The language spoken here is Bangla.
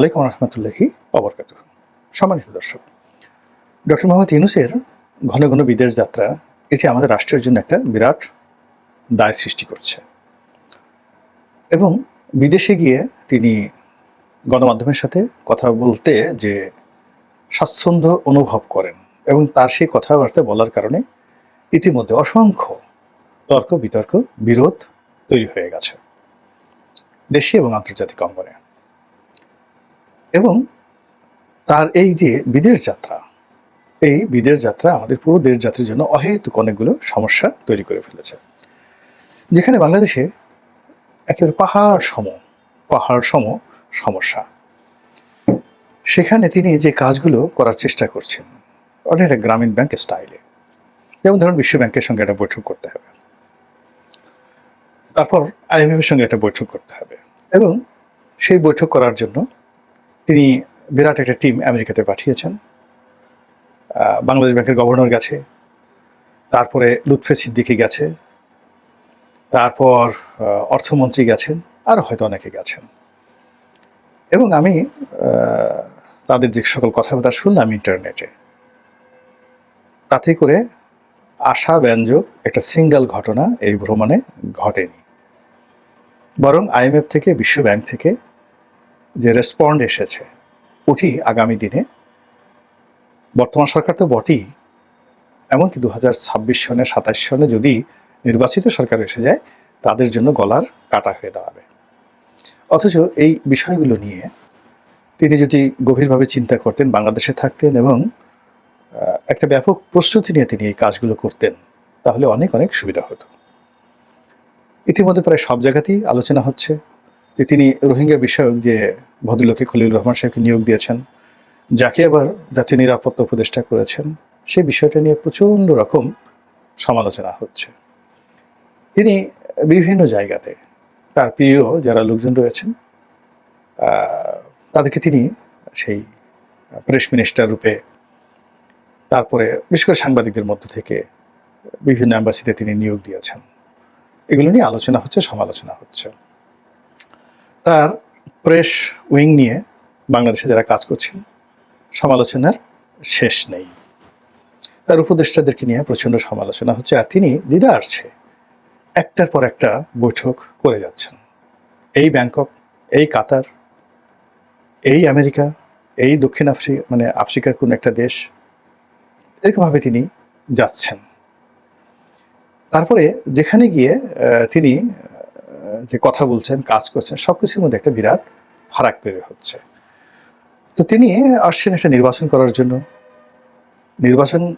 আলাইকুম রহমতুল্লাহি অবরকাত সম্মানিত দর্শক, ডক্টর মোহাম্মদ ইউনুসের ঘন ঘন বিদেশ যাত্রা, এটি আমাদের রাষ্ট্রের জন্য একটা বিরাট দায় সৃষ্টি করছে। এবং বিদেশে গিয়ে তিনি গণমাধ্যমের সাথে কথা বলতে যে স্বাচ্ছন্দ্য অনুভব করেন এবং তার সেই কথাবার্তা বলার কারণে ইতিমধ্যে অসংখ্য তর্ক বিতর্ক বিরোধ তৈরি হয়ে গেছে। দেশে এবং আন্তর্জাতিক অঙ্গনে। এবং তার এই যে বিদেশ যাত্রা, এই বিদেশ যাত্রা আমাদের পুরো দেশ যাত্রার জন্য অহেতুক অনেকগুলো সমস্যা তৈরি করে ফেলেছে। যেখানে বাংলাদেশে একেবারে পাহাড় সম পাহাড় সম সমস্যা। সেখানে তিনি যে কাজগুলো করার চেষ্টা করছেন অনেকটা গ্রামীণ ব্যাংক স্টাইলে। যেমন ধরুন বিশ্ব ব্যাংকের সঙ্গে একটা বৈঠক করতে হবে। তারপর আইএমএফের সঙ্গে একটা বৈঠক করতে হবে। এবং সেই বৈঠক করার জন্য তিনি বিরাট একটা টিম আমেরিকাতে পাঠিয়েছেন বাংলাদেশ ব্যাংকের গভর্নর গেছে, তারপরে লুৎফে সিদ্দিকি গেছে, তারপর অর্থমন্ত্রী গেছেন, আর হয়তো অনেকে গেছেন। এবং আমি তাদের যে সকল কথাবার্তা শুনলাম ইন্টারনেটে, তাতে করে আশা ব্যঞ্জক একটা সিঙ্গেল ঘটনা এই ভ্রমণে ঘটেনি। বরং আইএমএফ থেকে, বিশ্ব ব্যাংক থেকে যে রেসপন্ড এসেছে, ওটি আগামী দিনে বর্তমান সরকার তো বটেই। এমনকি দু হাজার ছাব্বিশ সনে সাতাশ সনে যদি নির্বাচিত সরকার এসে যায়, তাদের জন্য গলার কাটা হয়ে দাঁড়াবে। অথচ এই বিষয়গুলো নিয়ে তিনি যদি গভীরভাবে চিন্তা করতেন, বাংলাদেশে থাকতেন এবং একটা ব্যাপক প্রস্তুতি নিয়ে তিনি এই কাজগুলো করতেন, তাহলে অনেক অনেক সুবিধা হতো। ইতিমধ্যে প্রায় সব জায়গাতেই আলোচনা হচ্ছে। তিনি রোহিঙ্গা বিষয়ক যে ভদ্রলোকে খলিল রহমান সাহেবকে নিয়োগ দিয়েছেন, যাকে আবার জাতীয় নিরাপত্তা উপদেষ্টা করেছেন সেই বিষয়টা নিয়ে প্রচণ্ড রকম সমালোচনা হচ্ছে। তিনি বিভিন্ন জায়গাতে তার প্রিয় যারা লোকজন রয়েছেন তাদেরকে তিনি সেই প্রেস মিনিস্টার রূপে তারপরে বিশেষ করে সাংবাদিকদের মধ্য থেকে বিভিন্ন অ্যাম্বাসিতে তিনি নিয়োগ দিয়েছেন। এগুলো নিয়ে আলোচনা হচ্ছে, সমালোচনা হচ্ছে। তার প্রেস উইং নিয়ে বাংলাদেশে যারা কাজ করছেন, সমালোচনার শেষ নেই। তার উপদেষ্টাদেরকে নিয়ে প্রচণ্ড সমালোচনা হচ্ছে আর তিনি দিদা আসছে একটার পর একটা বৈঠক করে যাচ্ছেন। এই ব্যাংকক, এই কাতার, এই আমেরিকা, এই দক্ষিণ আফ্রিকা মানে আফ্রিকার কোন একটা দেশ, এরকমভাবে তিনি যাচ্ছেন। তারপরে যেখানে গিয়ে তিনি যে কথা বলছেন, কাজ করছেন সব কিছুর মধ্যে একটা বিরাট ফারাক তৈরি হচ্ছে। তো তিনি আসছেন একটা নির্বাচন করার জন্য। নির্বাচন